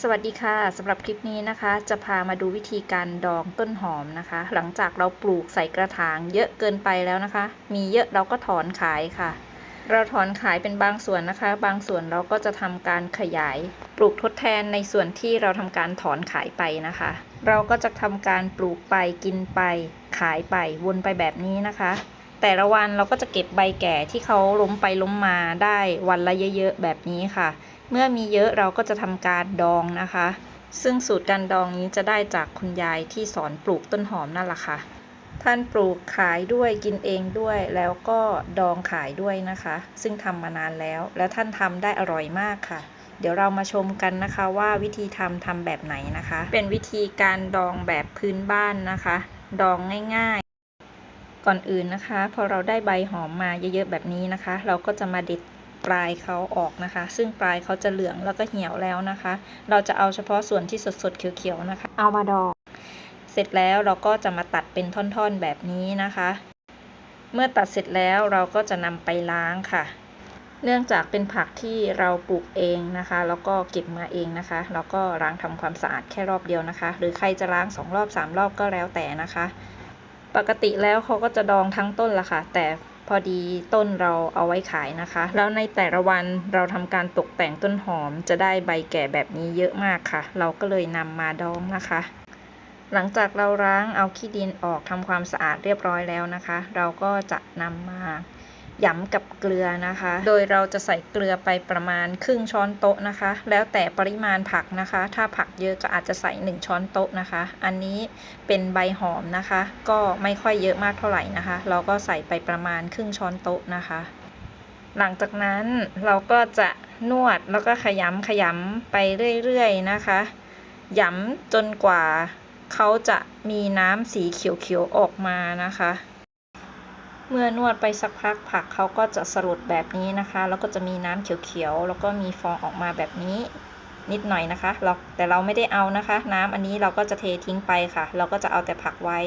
สวัสดีค่ะสำหรับคลิปนี้นะคะ จะพามาดูวิธีการดองต้นหอมนะคะ หลังจากเราปลูกใส่กระถางเยอะเกินไปแล้วนะคะ มีเยอะเราก็ถอนขายค่ะ เราถอนขายเป็นบางส่วนนะคะ บางส่วนเราก็จะทำการขยาย ปลูกทดแทนในส่วนที่เราทำการถอนขายไปนะคะ เราก็จะทำการปลูกไปกินไป ขายไปวนไปแบบนี้นะคะ แต่ละวันเราก็จะเก็บใบแก่ที่เขาล้มไปล้มมาได้วันละเยอะๆแบบนี้ค่ะ เมื่อมีเยอะเราก็จะทำการดองนะคะ ซึ่งสูตรการดองนี้จะได้จากคุณยายที่สอนปลูกต้นหอมนั่นแหละค่ะ ท่านปลูกขายด้วยกินเองด้วยแล้วก็ดองขายด้วยนะคะ ซึ่งทำมานานแล้ว และท่านทำได้อร่อยมากค่ะเดี๋ยวเรามาชมกันนะคะว่าวิธีทำทำแบบไหนนะคะ เป็นวิธีการดองแบบพื้นบ้านนะคะ ดองง่ายๆ ก่อนอื่นนะคะ พอเราได้ใบหอมมาเยอะๆแบบนี้นะคะ เราก็จะมาเด็ด ปลายเขาออกนะคะ ซึ่งปลายเขาจะเหลืองแล้วก็เหี่ยวแล้วนะคะ เราจะเอาเฉพาะส่วนที่สดๆเขียวๆนะคะ เอามาดองเสร็จแล้วเราก็จะมาตัดเป็นท่อนๆแบบนี้นะคะ เมื่อตัดเสร็จแล้วเราก็จะนำไปล้างค่ะ เนื่องจากเป็นผักที่เราปลูกเองนะคะ แล้วก็เก็บมาเองนะคะ แล้วก็ล้างทำความสะอาดแค่รอบเดียวนะคะ หรือใครจะล้างสองรอบสามรอบก็แล้วแต่นะคะ ปกติแล้วเขาก็จะดองทั้งต้นละค่ะ แต่ พอดีต้นเราเอาไว้ขายนะคะ แล้วในแต่ละวันเราทำการตกแต่งต้นหอมจะได้ใบแก่แบบนี้เยอะมากค่ะ เราก็เลยนำมาดองนะคะ หลังจากเราล้างเอาขี้ดินออกทำความสะอาดเรียบร้อยแล้วนะคะ เราก็จะนำมา หยำกับเกลือนะคะ โดยเราจะใส่เกลือไปประมาณครึ่งช้อนโต๊ะนะคะ แล้วแต่ปริมาณผักนะคะ ถ้าผักเยอะก็อาจจะใส่ 1 ช้อนโต๊ะนะคะ อันนี้เป็นใบหอมนะคะ ก็ไม่ค่อยเยอะมากเท่าไหร่นะคะ เราก็ใส่ไปประมาณครึ่งช้อนโต๊ะนะคะ หลังจากนั้นเราก็จะนวดแล้วก็ขยำขยำไปเรื่อยๆนะคะหยำจนกว่าเขาจะมีน้ำสีเขียวๆออกมานะคะ เมื่อนวดไปสักพักผักเขาก็จะสรุดแบบนี้นะคะ แล้วก็จะมีน้ำเขียวๆ แล้วก็มีฟองออกมาแบบนี้นิดหน่อยนะคะเราแต่เราไม่ได้เอานะคะ น้ำอันนี้เราก็จะเททิ้งไปค่ะ เราก็จะเอาแต่ผักไว้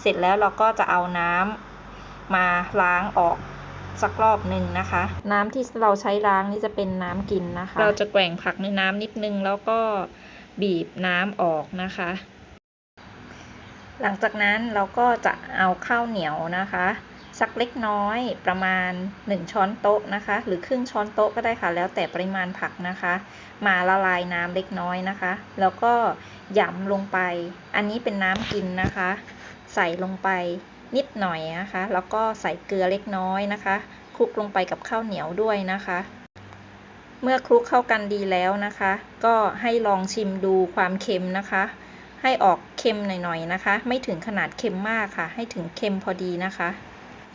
เสร็จแล้วเราก็จะเอาน้ำมาล้างออกสักรอบหนึ่งนะคะ น้ำที่เราใช้ล้างนี่จะเป็นน้ำกินนะคะ เราจะแกว่งผักในน้ำนิดนึงแล้วก็บีบน้ำออกนะคะ หลังจากนั้นเราก็จะเอาข้าวเหนียวนะคะ สักเล็กน้อยประมาณ 1 ช้อนโต๊ะนะคะ หรือครึ่งช้อนโต๊ะก็ได้ค่ะ แล้วแต่ปริมาณผักนะคะ มาละลายน้ำเล็กน้อยนะคะ แล้วก็หยำลงไป อันนี้เป็นน้ำกินนะคะ ใส่ลงไปนิดหน่อยนะคะ แล้วก็ใส่เกลือเล็กน้อยนะคะคลุกลงไปกับข้าวเหนียวด้วยนะคะ เมื่อคลุกเข้ากันดีแล้วนะคะ ก็ให้ลองชิมดูความเค็มนะคะ ให้ออกเค็มหน่อยๆนะคะ ไม่ถึงขนาดเค็มมากค่ะ ให้ถึงเค็มพอดีนะคะ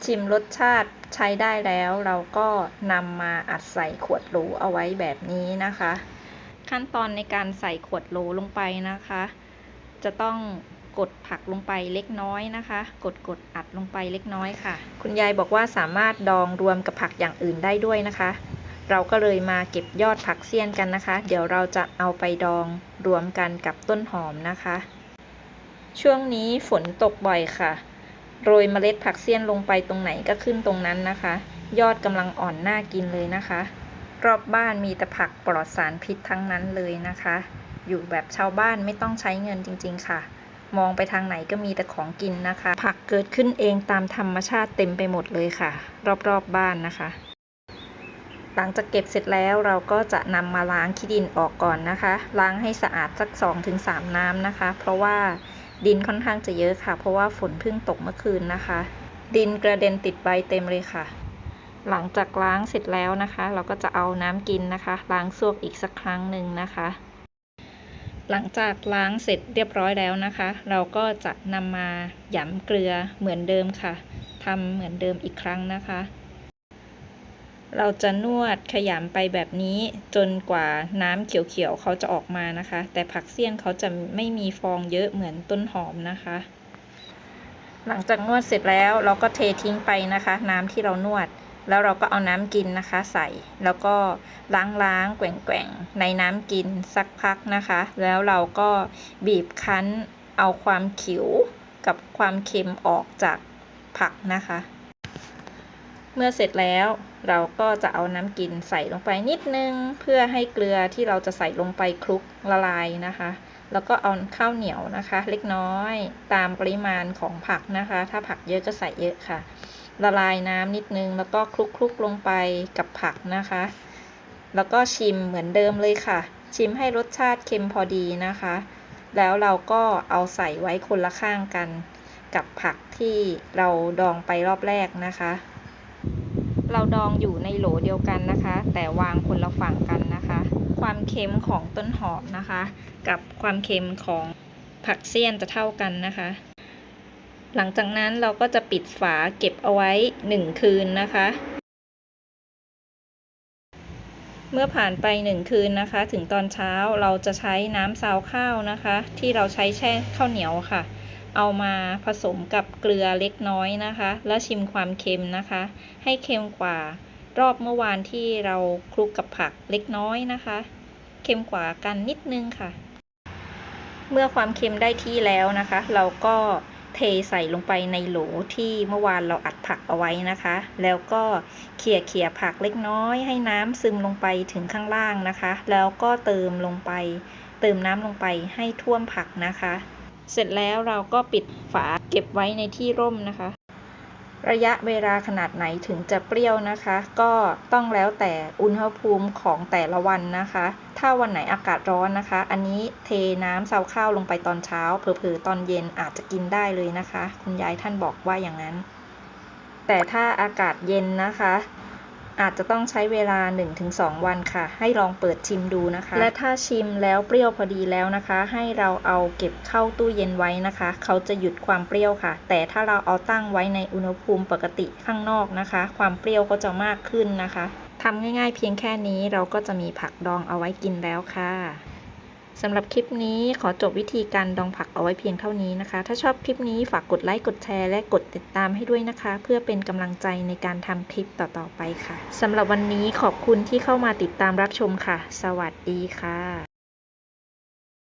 ชิมรสชาติใช้ได้แล้วเราก็นำมาอัดใส่ขวดโหลเอาไว้แบบนี้นะคะ ขั้นตอนในการใส่ขวดโหลลงไปนะคะ จะต้องกดผักลงไปเล็กน้อยนะคะ กดกดอัดลงไปเล็กน้อยค่ะ คุณยายบอกว่าสามารถดองรวมกับผักอย่างอื่นได้ด้วยนะคะ เราก็เลยมาเก็บยอดผักเสี้ยนกันนะคะ เดี๋ยวเราจะเอาไปดองรวมกันกับต้นหอมนะคะ ช่วงนี้ฝนตกบ่อยค่ะ โรยเมล็ดผักเสี้ยนลงไปตรงไหนก็ขึ้นตรงนั้นนะคะ ยอดกำลังอ่อนน่ากินเลยนะคะ รอบบ้านมีแต่ผักปลอดสารพิษทั้งนั้นเลยนะคะ อยู่แบบชาวบ้านไม่ต้องใช้เงินจริง ๆ ค่ะ มองไปทางไหนก็มีแต่ของกินนะคะ ผักเกิดขึ้นเองตามธรรมชาติเต็มไปหมดเลยค่ะ รอบๆบบ้านนะคะ หลังจากเก็บเสร็จแล้วเราก็จะนำมาล้างขี้ดินออกก่อนนะคะ ล้างให้สะอาดสัก 2-3 น้ำนะคะ เพราะว่า ดินค่อนข้างจะเยอะค่ะ เพราะว่าฝนเพิ่งตกเมื่อคืนนะคะ ดินกระเด็นติดใบเต็มเลยค่ะ หลังจากล้างเสร็จแล้วนะคะ เราก็จะเอาน้ำกินนะคะ ล้างซวกอีกสักครั้งหนึ่งนะคะ หลังจากล้างเสร็จเรียบร้อยแล้วนะคะ เราก็จะนำมาหยำเกลือเหมือนเดิมค่ะทำเหมือนเดิมอีกครั้งนะคะ เราจะนวดขยำไปแบบนี้จนกว่าน้ำเขียวๆเขาจะออกมานะคะ แต่ผักเสี้ยนเขาจะไม่มีฟองเยอะเหมือนต้นหอมนะคะ หลังจากนวดเสร็จแล้วเราก็เททิ้งไปนะคะ น้ำที่เรานวด แล้วเราก็เอาน้ำกินนะคะ ใส่ แล้วก็ล้างๆแกว่งๆในน้ำกินสักพักนะคะ แล้วเราก็บีบคั้นเอาความขิวกับความเค็มออกจากผักนะคะ เมื่อเสร็จแล้วเราก็จะเอาน้ำกินใส่ลงไปนิดนึง เพื่อให้เกลือที่เราจะใส่ลงไปคลุกละลายนะคะ แล้วก็เอาข้าวเหนียวนะคะ เล็กน้อยตามปริมาณของผักนะคะ ถ้าผักเยอะก็ใส่เยอะค่ะ ละลายน้ำนิดนึงแล้วก็คลุกๆลงไปกับผักนะคะ แล้วก็ชิมเหมือนเดิมเลยค่ะ ชิมให้รสชาติเค็มพอดีนะคะ แล้วเราก็เอาใส่ไว้คนละข้างกัน กับผักที่เราดองไปรอบแรกนะคะ เราดองอยู่ในโหลเดียวกันนะคะ แต่วางคนละฝั่งกันนะคะ ความเค็มของต้นหอมนะคะ กับความเค็มของผักเสี้ยนจะเท่ากันนะคะ หลังจากนั้นเราก็จะปิดฝาเก็บเอาไว้หนึ่งคืนนะคะ เมื่อผ่านไปหนึ่งคืนนะคะ ถึงตอนเช้าเราจะใช้น้ำซาวข้าวนะคะ ที่เราใช้แช่ข้าวเหนียวค่ะ เอามาผสมกับเกลือเล็กน้อยนะคะ แล้วชิมความเค็มนะคะ ให้เค็มกว่ารอบเมื่อวานที่เราคลุกกับผักเล็กน้อยนะคะ เค็มกว่ากันนิดนึงค่ะ เมื่อความเค็มได้ที่แล้วนะคะ เราก็เทใส่ลงไปในโหลที่เมื่อวานเราอัดผักเอาไว้นะคะ แล้วก็เขี่ยเขี่ยผักเล็กน้อย ให้น้ำซึมลงไปถึงข้างล่างนะคะ แล้วก็เติมลงไป เติมน้ำลงไปให้ท่วมผักนะคะ เสร็จแล้วเราก็ปิดฝาเก็บไว้ในที่ร่มนะคะ ระยะเวลาขนาดไหนถึงจะเปรี้ยวนะคะ ก็ต้องแล้วแต่อุณหภูมิของแต่ละวันนะคะ ถ้าวันไหนอากาศร้อนนะคะ อันนี้เทน้ำซาวข้าวลงไปตอนเช้าเผลอๆตอนเย็นอาจจะกินได้เลยนะคะ คุณยายท่านบอกว่าอย่างนั้น แต่ถ้าอากาศเย็นนะคะ อาจจะต้องใช้เวลา 1-2 วันค่ะ ให้ลองเปิดชิมดูนะคะ และถ้าชิมแล้วเปรี้ยวพอดีแล้วนะคะ ให้เราเอาเก็บเข้าตู้เย็นไว้นะคะ เขาจะหยุดความเปรี้ยวค่ะ แต่ถ้าเราเอาตั้งไว้ในอุณหภูมิปกติข้างนอกนะคะ ความเปรี้ยวก็จะมากขึ้นนะคะทำง่ายๆเพียงแค่นี้เราก็จะมีผักดองเอาไว้กินแล้วค่ะ สำหรับคลิปนี้ขอจบวิธีการดองผักเอาไว้เพียงเท่านี้นะคะ ถ้าชอบคลิปนี้ฝากกดไลค์ กดแชร์ และกดติดตามให้ด้วยนะคะ เพื่อเป็นกำลังใจในการทำคลิปต่อๆไปค่ะสำหรับวันนี้ขอบคุณที่เข้ามาติดตามรับชมค่ะ สวัสดีค่ะ